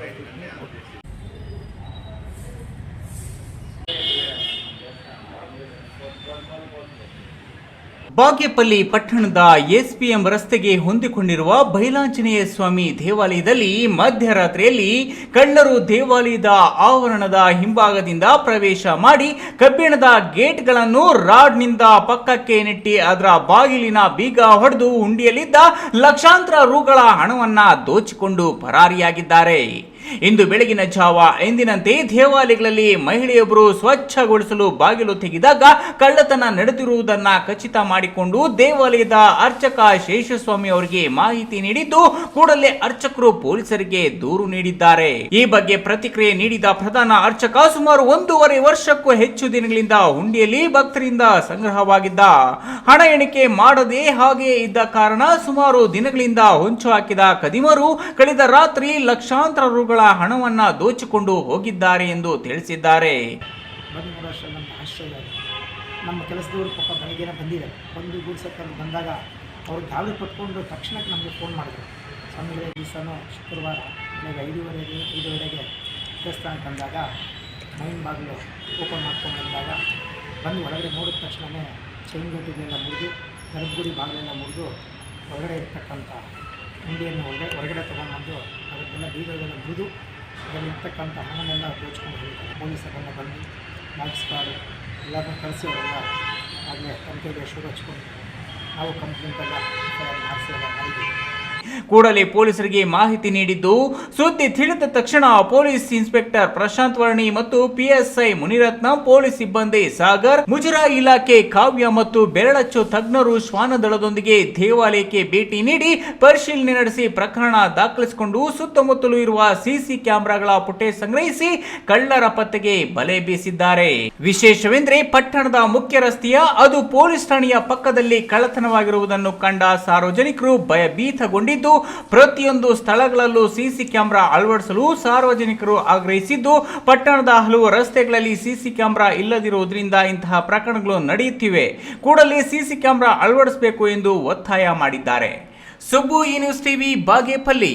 Thank you. Bagepalli ಪಟ್ಟಣದ SPM ರಸ್ತೆಗೆ ಹೊಂದಿಕೊಂಡಿರುವ ಬೈಲಾಂಜನೇಯ ಸ್ವಾಮಿ ದೇವಾಲಯದಲ್ಲಿ ಮಧ್ಯರಾತ್ರಿಯಲ್ಲಿ ಕಳ್ಳರು ದೇವಾಲಯದ ಆವರಣದ ಹಿಂಭಾಗದಿಂದ ಪ್ರವೇಶ ಮಾಡಿ ಕಬ್ಬಿಣದ ಗೇಟ್ಗಳನ್ನು ರಾಡ್ನಿಂದ ಪಕ್ಕಕ್ಕೆ ನೆಟ್ಟಿ ಅದರ ಬಾಗಿಲಿನ ಬೀಗ ಹೊಡೆದು ಉಂಡಿಯಲ್ಲಿದ್ದ ಲಕ್ಷಾಂತರ ರುಗಳ ಹಣವನ್ನು ದೋಚಿಕೊಂಡು ಪರಾರಿಯಾಗಿದ್ದಾರೆ. ಇಂದು ಬೆಳಗಿನ ಜಾವ ಎಂದಿನಂತೆ ದೇವಾಲಯಗಳಲ್ಲಿ ಮಹಿಳೆಯೊಬ್ಬರು ಸ್ವಚ್ಛಗೊಳಿಸಲು ಬಾಗಿಲು ತೆಗೆದಾಗ ಕಳ್ಳತನ ನಡೆದಿರುವುದನ್ನ ಖಚಿತ ಮಾಡಿಕೊಂಡು ದೇವಾಲಯದ ಅರ್ಚಕ ಶೇಷಸ್ವಾಮಿ ಅವರಿಗೆ ಮಾಹಿತಿ ನೀಡಿದ್ದು, ಕೂಡಲೇ ಅರ್ಚಕರು ಪೊಲೀಸರಿಗೆ ದೂರು ನೀಡಿದ್ದಾರೆ. ಈ ಬಗ್ಗೆ ಪ್ರತಿಕ್ರಿಯೆ ನೀಡಿದ ಪ್ರಧಾನ ಅರ್ಚಕ ಸುಮಾರು ಒಂದೂವರೆ ವರ್ಷಕ್ಕೂ ಹೆಚ್ಚು ದಿನಗಳಿಂದ ಹುಂಡಿಯಲ್ಲಿ ಭಕ್ತರಿಂದ ಸಂಗ್ರಹವಾಗಿದ್ದ ಹಣ ಎಣಿಕೆ ಮಾಡದೆ ಹಾಗೆ ಇದ್ದ ಕಾರಣ ಸುಮಾರು ದಿನಗಳಿಂದ ಹೊಂಚು ಹಾಕಿದ ಕದಿಮರು, ಕಳೆದ ರಾತ್ರಿ ಲಕ್ಷಾಂತರ ರುಗಳ ಹಣವನ್ನು ದೋಚಿಕೊಂಡು ಹೋಗಿದ್ದಾರೆ ಎಂದು ತಿಳಿಸಿದ್ದಾರೆ. ನಮ್ಮ ಕೆಲಸದವರು ಪಾಪ ಬೆಳಗ್ಗೆನೇ ಬಂದಿದ್ದಾರೆ ಬಂದು ಗೂಡ್ಸಕ್ಕಂತ ಬಂದಾಗ ಅವ್ರು ಗಾಳಿ ಪಟ್ಕೊಂಡು ತಕ್ಷಣಕ್ಕೆ ನಮಗೆ ಫೋನ್ ಮಾಡಿದ್ರು. ಸ್ವಾಮಿಗಳೇ ದಿವಸನೂ ಶುಕ್ರವಾರ, ಬೆಳಗ್ಗೆ ಐದೂವರೆಗೆ, ಐದುವರೆಗೆ ದೇವಸ್ಥಾನಕ್ಕೆ ಬಂದಾಗ, ಮೈನ್ ಬಾಗಿಲು ಓಪನ್ ಮಾಡ್ಕೊಂಡು ಬಂದಾಗ, ಬಂದು ಒಳಗಡೆ ನೋಡಿದ ತಕ್ಷಣವೇ ಚೈನ್ ಗೇಟಿಗೆಲ್ಲ ಮುರಿದು ಗರ್ಭಗುಡಿ ಬಾಗಿಲೆಲ್ಲ ಮುರಿದು ಹೊರಗಡೆ ಇರ್ತಕ್ಕಂಥ ಹಿಂಡಿಯನ್ನು ಹೊರಗಡೆ ಹೊರಗಡೆ ಬೀಗಗಳೆಲ್ಲ ಮುರಿದು ಅದರಲ್ಲಿರ್ತಕ್ಕಂಥ ಹಣವನ್ನು ದೋಚ್ಕೊಂಡು ಹೋಗ್ತಾರೆ. ಪೊಲೀಸರೆಲ್ಲ ಬಂದು ಕಾರ್ಡು ಎಲ್ಲರನ್ನೂ ಕಳಿಸಿ ಅವರೆಲ್ಲ ಆಗಲೇ ತನಿಖೆಗೆ ಶುರು ಹಚ್ಕೊಂಡು ನಾವು ಆರ್ ಮಾಡಿಸಿ ಎಲ್ಲ ಮಾಡಿದ್ದೀವಿ. ಕೂಡಲೇ ಪೊಲೀಸರಿಗೆ ಮಾಹಿತಿ ನೀಡಿದ್ದು, ಸುದ್ದಿ ತಿಳಿದ ತಕ್ಷಣ ಪೊಲೀಸ್ ಇನ್ಸ್ಪೆಕ್ಟರ್ ಪ್ರಶಾಂತ್ ವರ್ಣಿ ಮತ್ತು ಪಿಎಸ್ಐ ಮುನಿರತ್ನ, ಪೊಲೀಸ್ ಸಿಬ್ಬಂದಿ ಸಾಗರ್ ಮುಜರಾ ಇಲಾಖೆ ಕಾವ್ಯ ಮತ್ತು ಬೆರಳಚ್ಚು ತಜ್ಞರು ಶ್ವಾನದಳದೊಂದಿಗೆ ದೇವಾಲಯಕ್ಕೆ ಭೇಟಿ ನೀಡಿ ಪರಿಶೀಲನೆ ನಡೆಸಿ ಪ್ರಕರಣ ದಾಖಲಿಸಿಕೊಂಡು ಸುತ್ತಮುತ್ತಲು ಇರುವ ಸಿಸಿ ಕ್ಯಾಮೆರಾಗಳ ಪುಟ್ಟೆ ಸಂಗ್ರಹಿಸಿ ಕಳ್ಳರ ಪತ್ತೆಗೆ ಬಲೆ ಬೀಸಿದ್ದಾರೆ. ವಿಶೇಷವೆಂದರೆ ಪಟ್ಟಣದ ಮುಖ್ಯ ರಸ್ತೆಯ, ಅದು ಪೊಲೀಸ್ ಠಾಣೆಯ ಪಕ್ಕದಲ್ಲಿ ಕಳ್ಳತನವಾಗಿರುವುದನ್ನು ಕಂಡ ಸಾರ್ವಜನಿಕರು ಭಯಭೀತಗೊಂಡಿದ್ದು ಪ್ರತಿಯೊಂದು ಸ್ಥಳಗಳಲ್ಲೂ ಸಿಸಿ ಕ್ಯಾಮೆರಾ ಅಳವಡಿಸಲು ಸಾರ್ವಜನಿಕರು ಆಗ್ರಹಿಸಿದ್ದು, ಪಟ್ಟಣದ ಹಲವು ರಸ್ತೆಗಳಲ್ಲಿ ಸಿಸಿ ಕ್ಯಾಮೆರಾ ಇಲ್ಲದಿರುವುದರಿಂದ ಇಂತಹ ಪ್ರಕರಣಗಳು ನಡೆಯುತ್ತಿವೆ. ಕೂಡಲೇ ಸಿಸಿ ಕ್ಯಾಮೆರಾ ಅಳವಡಿಸಬೇಕು ಎಂದು ಒತ್ತಾಯ ಮಾಡಿದ್ದಾರೆ. ಸುಬ್ಬು ಈ ನ್ಯೂಸ್ ಟಿವಿ, ಬಾಗೇಪಲ್ಲಿ.